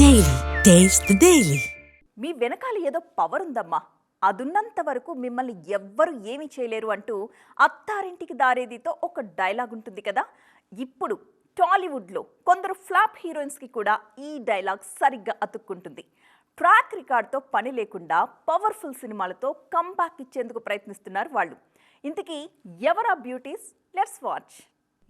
Daily taste daily మీ వెనకాల ఏదో power ఉందమ్మా. అదున్నంత వరకు మిమ్మల్ని ఎవ్వరు ఏమీ చేయలేరు అంటూ అత్తారింటికి దారేదితో ఒక డైలాగ్ ఉంటుంది కదా. ఇప్పుడు టాలీవుడ్లో కొందరు ఫ్లాప్ హీరోయిన్స్కి కూడా ఈ డైలాగ్ సరిగ్గా అతుక్కుంటుంది. ట్రాక్ రికార్డ్తో పని లేకుండా పవర్ఫుల్ సినిమాలతో కంబ్యాక్ ఇచ్చేందుకు ప్రయత్నిస్తున్నారు వాళ్ళు. ఇంతకీ ఎవరా బ్యూటీస్ లెట్స్ వాచ్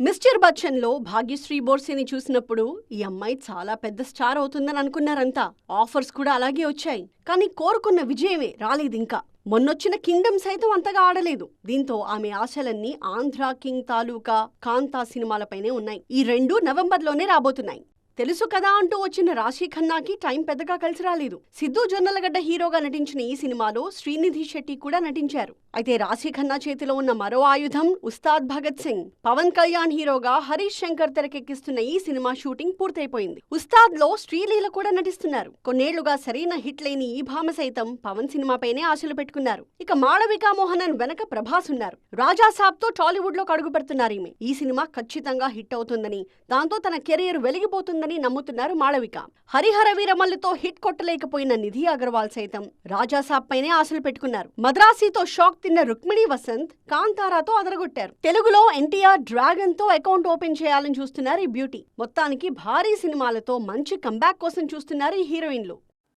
మిస్టర్ బచ్చన్లో భాగ్యశ్రీ బోర్సేని చూసినప్పుడు ఈ అమ్మాయి చాలా పెద్ద స్టార్ అవుతుందని అనుకున్నారంతా ఆఫర్స్ కూడా అలాగే వచ్చాయి. కానీ కోరుకున్న విజయమే రాలేదింకా. మొన్నొచ్చిన కింగ్డమ్ సైతం అంతగా ఆడలేదు. దీంతో ఆమె ఆశలన్నీ ఆంధ్ర కింగ్ తాలూకా కాంతా సినిమాలపైనే ఉన్నాయి. ఈ రెండు నవంబర్లోనే రాబోతున్నాయి. తెలుసు కదా అంటూ వచ్చిన రాశీ ఖన్నాకి టైం పెద్దగా కలిసి రాలేదు. సిద్ధు జొన్నలగడ్డ హీరోగా నటించిన ఈ సినిమాలో శ్రీనిధి శెట్టి కూడా నటించారు. అయితే రాశీ ఖన్నా చేతిలో ఉన్న మరో ఆయుధం ఉస్తాద్ భగత్ సింగ్. పవన్ కళ్యాణ్ హీరోగా హరీష్ శంకర్ తెరకెక్కిస్తున్న ఈ సినిమా షూటింగ్ పూర్తయిపోయింది. ఉస్తాద్లో శ్రీలీల కూడా నటిస్తున్నారు. కొన్నేళ్ళుగా సరైన హిట్ లేని ఈ భామ సైతం పవన్ సినిమాపైనే ఆశలు పెట్టుకున్నారు. ఇక మాళవికా మోహనన్ వెనక ప్రభాస్ ఉన్నారు. రాజా సాబ్తో టాలీవుడ్లో కడుగుపెడుతున్నారు ఈమె. ఈ సినిమా ఖచ్చితంగా హిట్ అవుతుందని దాంతో తన కెరీర్ వెలిగిపోతుంది ఉంటుందని నమ్ముతున్నారు మాళవిక. హరిహర వీరమల్లుతో హిట్ కొట్టలేకపోయిన నిధి అగర్వాల్ సైతం రాజాసాబ్ పైనే ఆశలు పెట్టుకున్నారు. మద్రాసీతో షాక్ తిన్న రుక్మిణి వసంత్ కాంతారాతో అదరగొట్టారు. తెలుగులో ఎన్టీఆర్ డ్రాగన్తో అకౌంట్ ఓపెన్ చేయాలని చూస్తున్నారు ఈ బ్యూటీ. మొత్తానికి భారీ సినిమాలతో మంచి కంబ్యాక్ కోసం చూస్తున్నారు ఈ హీరోయిన్లు.